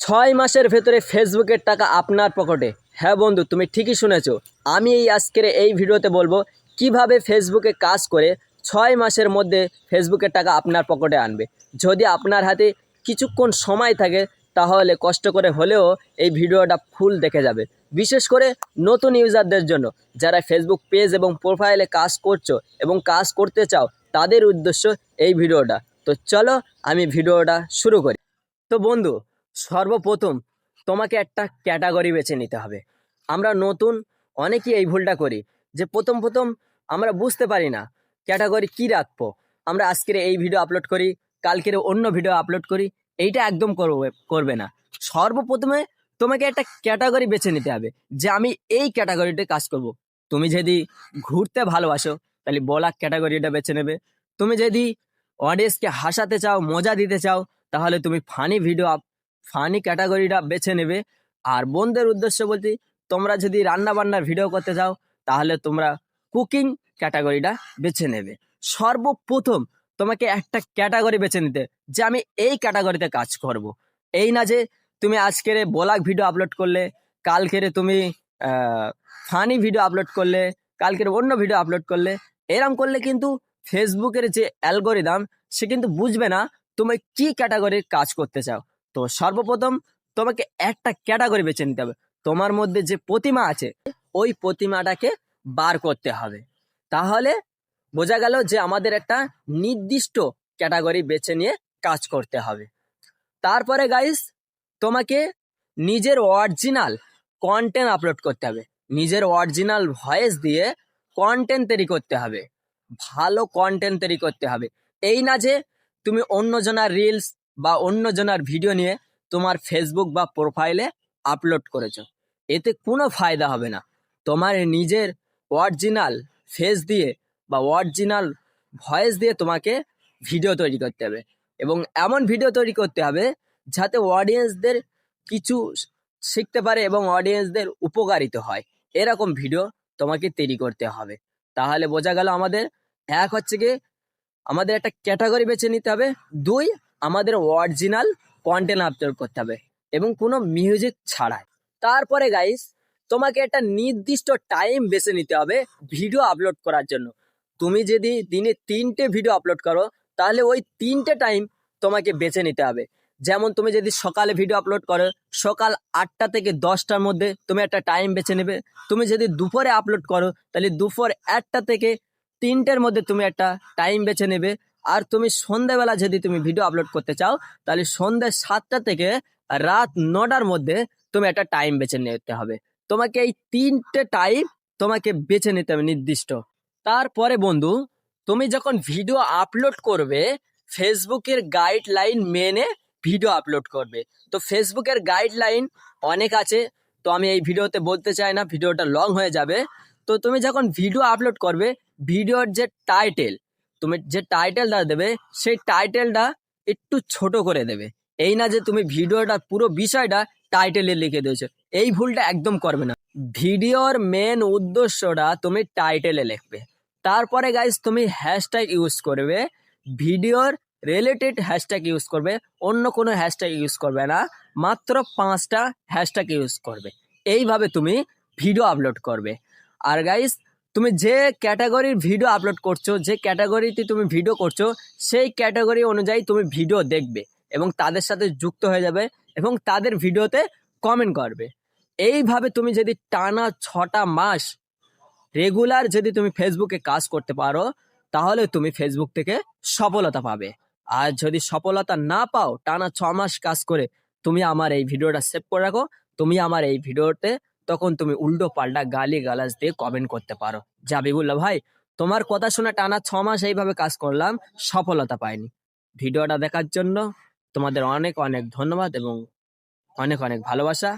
ছয় মাসের ভেতরে ফেসবুকের টাকা আপনার পকেটে। হ্যাঁ বন্ধু, তুমি ঠিকই শুনেছো। আমি এই আজকের এই ভিডিওতে বলব কীভাবে ফেসবুকে কাজ করে ছয় মাসের মধ্যে ফেসবুকের টাকা আপনার পকেটে আনবে। যদি আপনার হাতে কিছুক্ষণ সময় থাকে, তাহলে কষ্ট করে হলেও এই ভিডিওটা ফুল দেখে যাবে। বিশেষ করে নতুন ইউজারদের জন্য, যারা ফেসবুক পেজ এবং প্রোফাইলে কাজ করছ এবং কাজ করতে চাও, তাদের উদ্দেশ্য এই ভিডিওটা। তো চলো আমি ভিডিওটা শুরু করি। তো বন্ধু সর্বপ্রথম তোমাকে একটা ক্যাটাগরি বেছে নিতে হবে। আমরা নতুন, অনেকেই এই ভুলটা করি যে প্রথম প্রথম আমরা বুঝতে পারি না ক্যাটাগরি কি রাখব। আমরা আজকের এই ভিডিও আপলোড করি, কালকের অন্য ভিডিও আপলোড করি, এইটা একদম করবে করবে না। সর্বপ্রথমে তোমাকে একটা ক্যাটাগরি বেছে নিতে হবে যে আমি এই ক্যাটাগরিতে কাজ করব। তুমি যদি ঘুরতে ভালোবাসো, তাহলে বলাক ক্যাটাগরিটা বেছে নেবে। তুমি যদি অডিয়েন্সকে হাসাতে চাও, মজা দিতে চাও, তাহলে তুমি ফানি ভিডিও ফানি ক্যাটাগরিটা বেছে নেবে। আর বন্ধুদের উদ্দেশ্য বলতে, তোমরা যদি রান্না বান্নার ভিডিও করতে চাও, তাহলে তোমরা কুকিং ক্যাটাগরিটা বেছে নেবে। সর্বপ্রথম তোমাকে একটা ক্যাটাগরি বেছে নিতে যে আমি এই ক্যাটাগরিতে কাজ করব। এই না যে তুমি আজকের ব্লগ ভিডিও আপলোড করলে, কালকেরে তুমি ফানি ভিডিও আপলোড করলে, কালকের অন্য ভিডিও আপলোড করলে, এরম করলে কিন্তু ফেসবুকের যে অ্যালগোরিদাম, সে কিন্তু বুঝবে না তুমি কি ক্যাটাগরির কাজ করতে চাও। তো সর্বপ্রথম তোমাকে একটা ক্যাটাগরি বেছে নিতে হবে। তোমার মধ্যে যে প্রতিমা আছে, ওই প্রতিমাটাকে বার করতে হবে। তাহলে বোঝা গেল যে আমাদের একটা নির্দিষ্ট ক্যাটাগরি বেছে নিয়ে কাজ করতে হবে। তারপরে গাইস তোমাকে নিজের অরিজিনাল কন্টেন্ট আপলোড করতে হবে। নিজের অরিজিনাল ভয়েস দিয়ে কন্টেন্ট তৈরি করতে হবে। ভালো কন্টেন্ট তৈরি করতে হবে। এই না যে তুমি অন্যজনার রিলস বা অন্যজনার ভিডিও নিয়ে তোমার ফেসবুক বা প্রোফাইলে আপলোড করেছ। এতে কোনো ফায়দা হবে না। তোমার নিজের অরিজিনাল ফেস দিয়ে বা অরিজিনাল ভয়েস দিয়ে তোমাকে ভিডিও তৈরি করতে হবে। এবং এমন ভিডিও তৈরি করতে হবে যাতে অডিয়েন্সদের কিছু শিখতে পারে এবং অডিয়েন্সদের উপকারিত হয়। এরকম ভিডিও তোমাকে তৈরি করতে হবে। তাহলে বোঝা গেল আমাদের এক হচ্ছে কি আমাদের একটা ক্যাটাগরি বেছে নিতে হবে। দুই আমাদের অরিজিনাল কন্টেন্ট আপলোড করতে হবে এবং কোনো মিউজিক ছাড়াই। তারপরে গাইস তোমাকে একটা নির্দিষ্ট টাইম বেছে নিতে হবে ভিডিও আপলোড করার জন্য। তুমি যদি দিনে তিনটে ভিডিও আপলোড করো, তাহলে ওই তিনটে টাইম তোমাকে বেছে নিতে হবে। যেমন তুমি যদি সকালে ভিডিও আপলোড করো, সকাল আটটা থেকে দশটার মধ্যে তুমি একটা টাইম বেছে নেবে। তুমি যদি দুপুরে আপলোড করো, তাহলে দুপুর একটা থেকে তিনটের মধ্যে তুমি একটা টাইম বেছে নেবে। আর তুমি সন্ধ্যাবেলা যদি তুমি ভিডিও আপলোড করতে চাও, তাহলে সন্ধ্যে সাতটা থেকে রাত নটার মধ্যে তুমি একটা টাইম বেছে নিতে হবে। তোমাকে এই তিনটে টাইম তোমাকে বেছে নিতে হবে নির্দিষ্ট। তারপরে বন্ধু, তুমি যখন ভিডিও আপলোড করবে ফেসবুকের গাইডলাইন মেনে ভিডিও আপলোড করবে। তো ফেসবুকের গাইডলাইন অনেক আছে, তো আমি এই ভিডিওতে বলতে চাই না ভিডিওটা লং হয়ে যাবে। তো তুমি যখন ভিডিও আপলোড করবে ভিডিওর যে টাইটেল তুমি যে টাইটেলটা দেবে, সেই টাইটেলটা একটু ছোট করে দেবে। এই না যে তুমি ভিডিওটা, পুরো বিষয়টা টাইটেলে লিখে দিয়েছ। এই ভুলটা একদম করবে না। ভিডিওর মেন উদ্দেশ্যটা তুমি টাইটেলে লিখবে। তারপরে গাইজ তুমি হ্যাশট্যাগ ইউজ করবে। ভিডিওর রিলেটেড হ্যাশট্যাগ ইউজ করবে। অন্য কোনো হ্যাশট্যাগ ইউজ করবে না। মাত্র পাঁচটা হ্যাশট্যাগ ইউজ করবে। এইভাবে তুমি ভিডিও আপলোড করবে। আর গাইস তুমি যে ক্যাটাগরির ভিডিও আপলোড করছ, যে ক্যাটাগরিতে তুমি ভিডিও করছ, সেই ক্যাটাগরি অনুযায়ী তুমি ভিডিও দেখবে এবং তাদের সাথে যুক্ত হয়ে যাবে এবং তাদের ভিডিওতে কমেন্ট করবে। এইভাবে তুমি যদি টানা ছটা মাস রেগুলার যদি তুমি ফেসবুকে কাজ করতে পারো, তাহলে তুমি ফেসবুক থেকে সফলতা পাবে। আর যদি সফলতা না পাও, টানা ছ মাস কাজ করে তুমি আমার এই ভিডিওটা সেভ করে রাখো। তুমি আমার এই ভিডিওতে তখন তুমি উল্টো পাল্টা গালি গালাজ দিয়ে কমেন্ট করতে পারো। জাবিবুল্লাহ ভাই, তোমার কথা শুনে টানা ছ মাস এইভাবে কাজ করলাম, সফলতা পাইনি। ভিডিওটা দেখার জন্য তোমাদের অনেক অনেক ধন্যবাদ এবং অনেক অনেক ভালোবাসা।